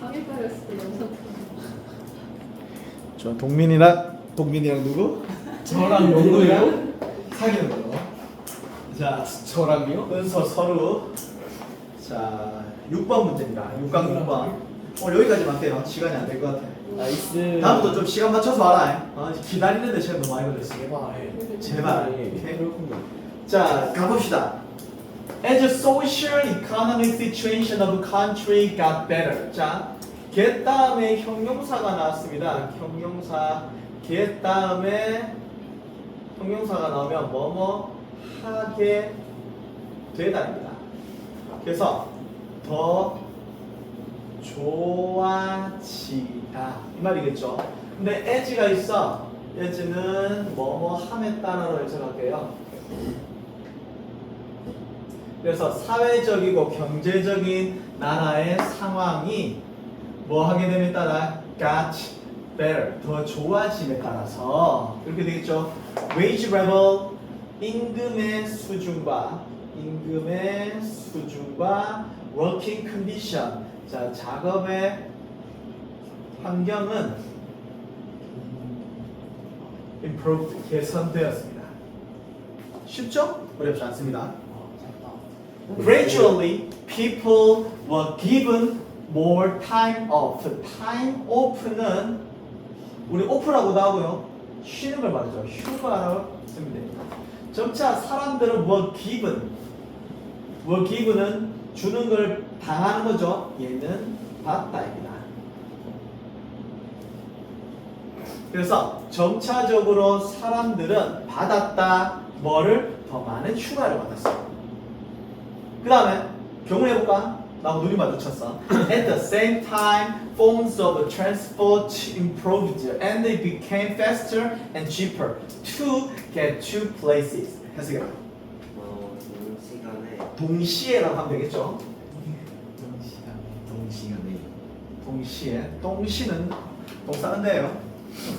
영상. 저 동민이랑 동민이랑 누구? 저랑 영도예요? 사귀는 거. 자, 저랑요? 은서 서루. 자, 6번 문제입니다. 6강 6번. 오늘 여기까지만 할게요. 시간이 안 될 것 같아. 나이스. 다음부터 좀 시간 맞춰서 와라. 어, 기다리는데 시간 너무 많이 걸렸어. 제발. 제발. 예, 오케이. 자, 가봅시다. As the social economic situation of the country got better. 자, get 다음에 형용사가 나왔습니다. 형용사 get 다음에 형용사가 나오면 뭐뭐 하게 되다입니다. 그래서 더 좋아지다 이 말이겠죠. 근데 as가 있어. as는 뭐뭐 함에 따라로 해석할게요. 그래서 사회적이고 경제적인 나라의 상황이 뭐 하게 됨에 따라 got better 더 좋아짐에 따라서 이렇게 되겠죠. wage level 임금의 수준과 임금의 수준과 working condition 자 작업의 환경은 improved 개선되었습니다. 쉽죠? 어렵지 않습니다. Gradually, people were given more time off. time off는 우리 off라고도 하고요. 쉬는 걸 말하죠. 휴가로 쓰면 됩니다. 점차 사람들은 were given. were given은 주는 걸 당하는 거죠. 얘는 받다입니다. 그래서 점차적으로 사람들은 받았다. 뭐를 더 많은 휴가를 받았어요. 그 다음에 경우 해볼까? 나하고 눈이 마주쳤어. At the same time, forms of transport improved and they became faster and cheaper to get to places. 해석해봐. 어, 시간에 동시에라고 하면 되겠죠. 동시간에. 동시에. 동시는 동사인데요.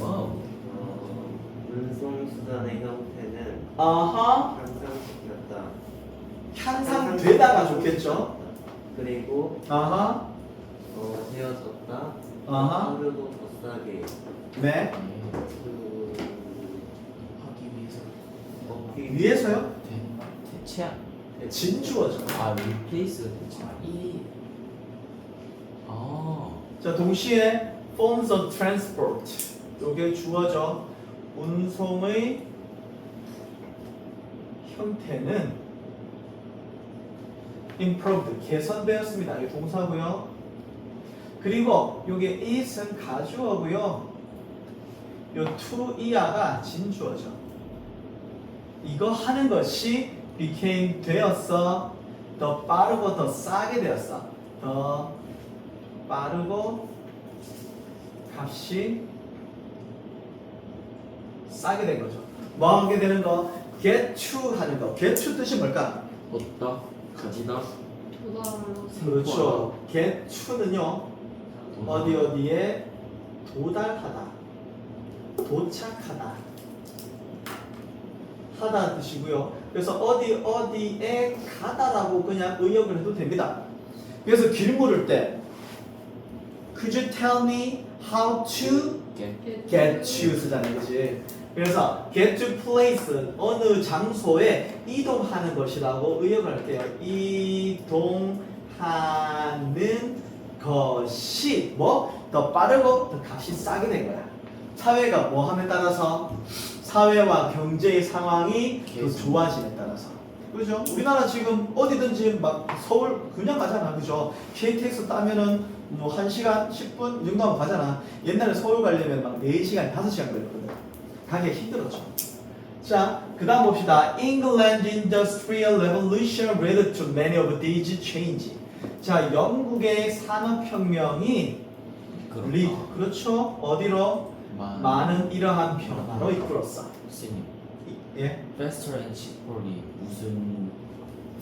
와우. 어, 운송 수단의 형태는 아하. 향상시켰다. 향상되다가 좋겠죠. 그리고 아하. 어, 헤어졌다. 아하. 하루도 더 싸게. 네. 그 하기 위해서. 먹기 위에서요? 대- 대체야. 진주어죠. 아, 리플레이스 대체. 이. 아. 자, 동시에 forms of transport. 요게 주어져. 운송의 형태는 improved, 개선되었습니다. 이게 동사고요. 그리고 요게 is은 가주어고요. 요 to 이하가 진주어죠. 이거 하는 것이 became 되었어. 더 빠르고 더 싸게 되었어. 더 빠르고 값이 싸게 된 거죠. 뭐 하게 되는 거? get to 하는 거. get to 뜻이 뭘까? 얻다. 가지다. 도달로. 그렇죠. get to는요. 어디 어디에 도달하다. 도착하다. 하다 뜻이고요. 그래서 어디 어디에 가다라고 그냥 의역을 해도 됩니다. 그래서 길 물을 때 Could you tell me how to get. get to 쓰자는 거지. 그래서 get to place는 어느 장소에 이동하는 것이라고 의역을 할게요. 이동하는 것이 뭐 더 빠르고 더 값이 싸게 된 거야. 사회가 뭐 함에 따라서 사회와 경제의 상황이 더. 좋아짐에 따라서. 그죠? 우리나라 지금 어디든지 막 서울 그냥 가잖아. 그죠? KTX 따면은 뭐 1시간 10분 이 정도 하면 가잖아. 옛날에 서울 가려면 막 4시간, 5시간 걸렸거든. 가기 힘들었죠. 자, 그 다음 봅시다. England Industrial Revolution led to many of these changes. 자, 영국의 산업혁명이 리, 그렇죠. 어디로? 많은. 이러한 변화로 이끌었어. 선생님. 이- 예. faster and cheaper이 무슨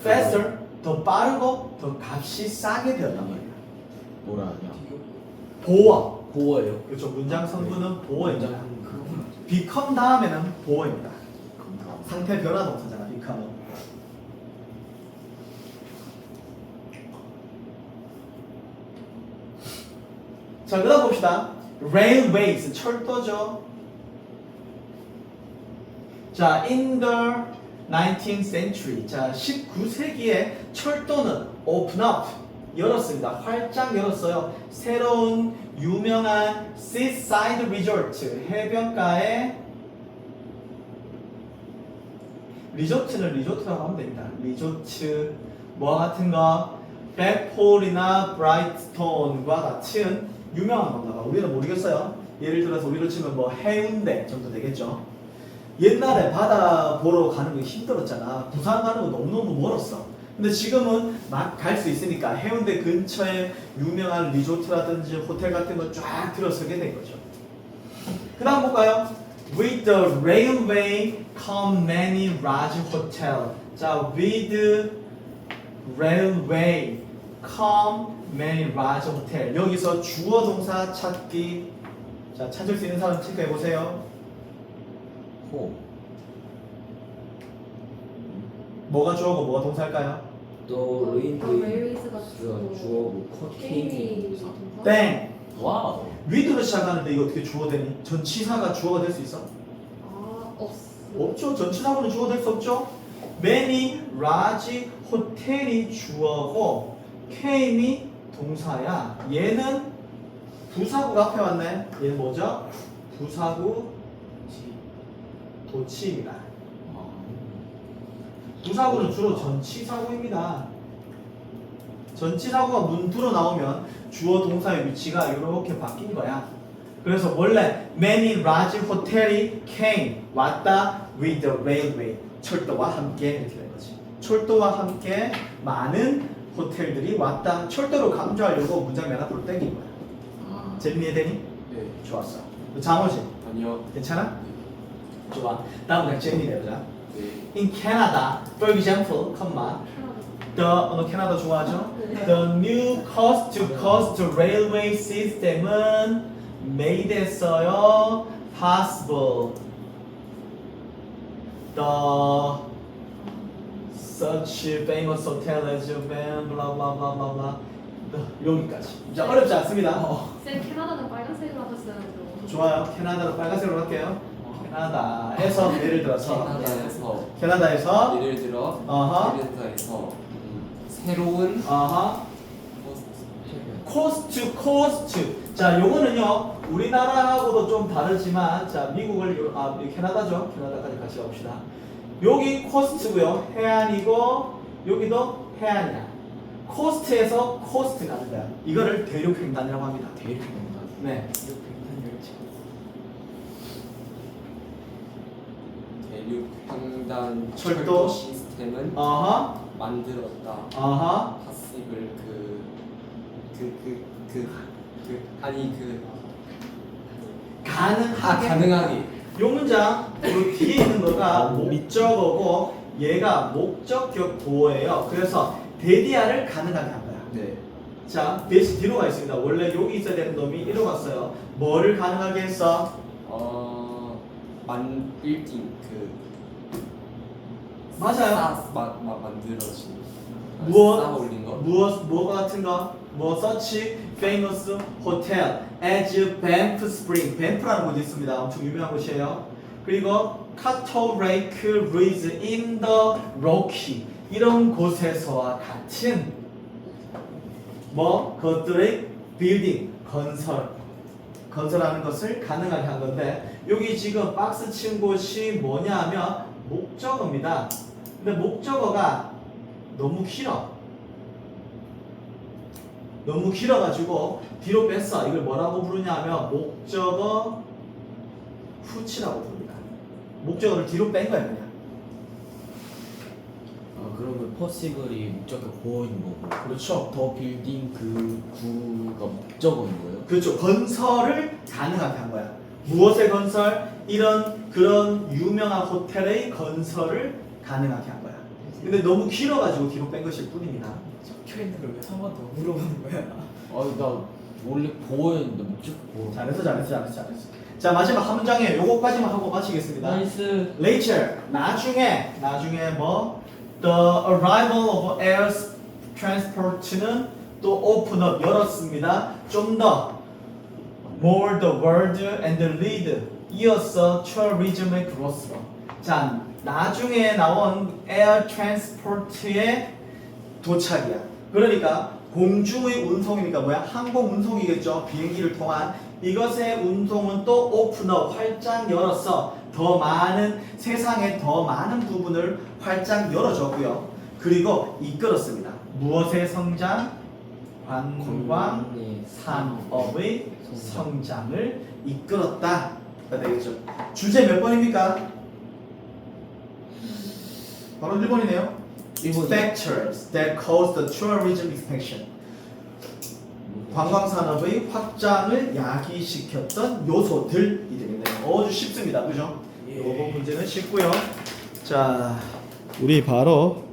faster, 더 빠르고 더 값이 싸게 되었단 말이야. 뭐라 하냐? 보어. 보어예요. 그렇죠. 문장 성분은 보어입니다. Become 다음에는 보어입니다. 상태 변화 동사잖아. become은. 자, 그다음 봅시다. railways 철도죠. 자, in the 19th century. 자, 19세기에 철도는 open up 열었습니다. 활짝 열었어요. 새로운 유명한 seaside resort 해변가의 리조트는 리조트라고 하면 됩니다. 리조트 뭐 같은 거 백폴이나 브라이트톤과 같은 유명한 건가 봐. 우리는 모르겠어요. 예를 들어서 우리로 치면 뭐 해운대 정도 되겠죠. 옛날에 바다 보러 가는 거 힘들었잖아. 부산 가는 거 너무너무 멀었어. 근데 지금은 막 갈 수 있으니까 해운대 근처에 유명한 리조트라든지 호텔 같은 거 쫙 들어서게 된 거죠. 그 다음 볼까요? With the railway come many large hotel. 자, with railway come many large hotel. 여기서 주어 동사 찾기. 자, 찾을 수 있는 사람 체크해 보세요. 호. 뭐가 주어고 뭐가 동사일까요? 레이스가 주어 주어고 케이크 땡. 와우 with로 시작하는데 이거 어떻게 주어 되니? 전치사가 주어가 될 수 있어? 아 없어. 없죠. 전치사고는 주어 될 수 없죠. many large 호텔이 주어고 came이 동사야. 얘는 부사구가 앞에 왔네. 얘는 뭐죠? 부사구 도치입니다. 부사구는 주로 전치사구입니다. 전치사구가 문두로 나오면 주어 동사의 위치가 이렇게 바뀐 거야. 그래서 원래 many large 호텔이 came 왔다 with the railway 철도와 함께 이렇게 된 거지. 철도와 함께 많은 호텔들이 왔다. 철도로 강조하려고 문장 맨 앞으로 땡긴 거야. 아, 재밌니 되니? 네. 좋았어. 장호진 아니요. 괜찮아? 좋아. 다음 문장 재밌니 해보자. 네. In Canada, for example, 컴마 The 어, 너 캐나다 좋아하죠? The new coast to coast railway system은 made 했어요 possible. The such famous hotel as Japan, blah blah blah blah blah. 여기까지. 이제 어렵지 않습니다. 쌤 캐나다는 빨간색으로 하셨어야죠. 좋아요. 캐나다로 빨간색으로 할게요. 캐나다에서 예를 들어서 캐나다에서 캐나다에서 예를 들어 어허. 캐나다에서 음, 새로운 어허. 코스트 코스트 자 요거는요 우리나라하고도 좀 다르지만 자 미국을 요- 아 캐나다죠? 캐나다까지 같이 가봅시다. 여기 코스트고요. 해안이고 여기도 해안이야. 코스트에서 코스트 가는 거야. 이거를 대륙 횡단이라고 합니다. 대륙인가? 네 대륙 횡단 철도. 철도 시스템은 어허 만들었다. 어허 파시블 그그 그 그 그 아니 그 가능하게 아, 가능하게 요 문장 그 뒤에 있는 거가 목적어고 얘가 목적격 보호예요 그래서 데디아를 가능하게 한 거야 네 자, 대시 뒤로 가 있습니다. 원래 여기 있어야 되는 놈이 이리로 갔어요. 뭐를 가능하게 했어? 어 만 빌딩 그 맞아요. 쌓- 마, 마, 만들어진 무엇? 쌓아 올린 거 무엇, 뭐 같은 거? 뭐, such famous hotel as Banff Spring. 밴프라는 곳이 있습니다. 엄청 유명한 곳이에요. 그리고 Cato Lake Ridge in the Rocky. 이런 곳에서와 같은 뭐, 것들의 빌딩, 건설. 건설하는 것을 가능하게 한 건데 여기 지금 박스 친 곳이 뭐냐 하면 목적어입니다. 근데 목적어가 너무 길어. 너무 길어가지고 뒤로 뺐어. 이걸 뭐라고 부르냐 하면 목적어 후치라고 부릅니다. 목적어를 뒤로 뺀 그냥. 아 그러면 퍼시블이 목적어 보호인 거고 그렇죠. 더 빌딩 그 구가 목적어인 거예요? 그렇죠. 건설을 가능하게 한 거야. 무엇의 건설? 이런 그런 유명한 호텔의 건설을 가능하게 한 거야. 근데 너무 길어가지고 뒤로 뺀 것일 뿐입니다. 적혀 있는 걸 왜 한 번 더 물어보는 거야? 아나 원래 보호였는데 목적어 보호 잘했어, 잘했어, 잘했어, 잘했어. 자 마지막 한 문장에 요거까지만 하고 마치겠습니다. 나이스 Later, 나중에, 나중에 뭐 The arrival of air transport는 또 open up 열었습니다. 좀 더 more the world and lead 이어서 tourism의 growth로 자 나중에 나온 air transport의 도착이야 그러니까 공중의 운송이니까 뭐야 항공 운송이겠죠 비행기를 통한 이것의 운송은 또 오픈업 활짝 열었어 더 많은 세상의 더 많은 부분을 활짝 열어줬고요 그리고 이끌었습니다 무엇의 성장 관광 네. 산업의 성장을 이끌었다. 가 되겠죠. 주제 몇 번입니까? 바로 1번이네요. Factors that cause the tourism expansion. 관광 산업의 확장을 야기시켰던 요소들이 되겠네요. 아주 쉽습니다. 그죠? 예. 요거 문제는 쉽고요. 자, 우리 바로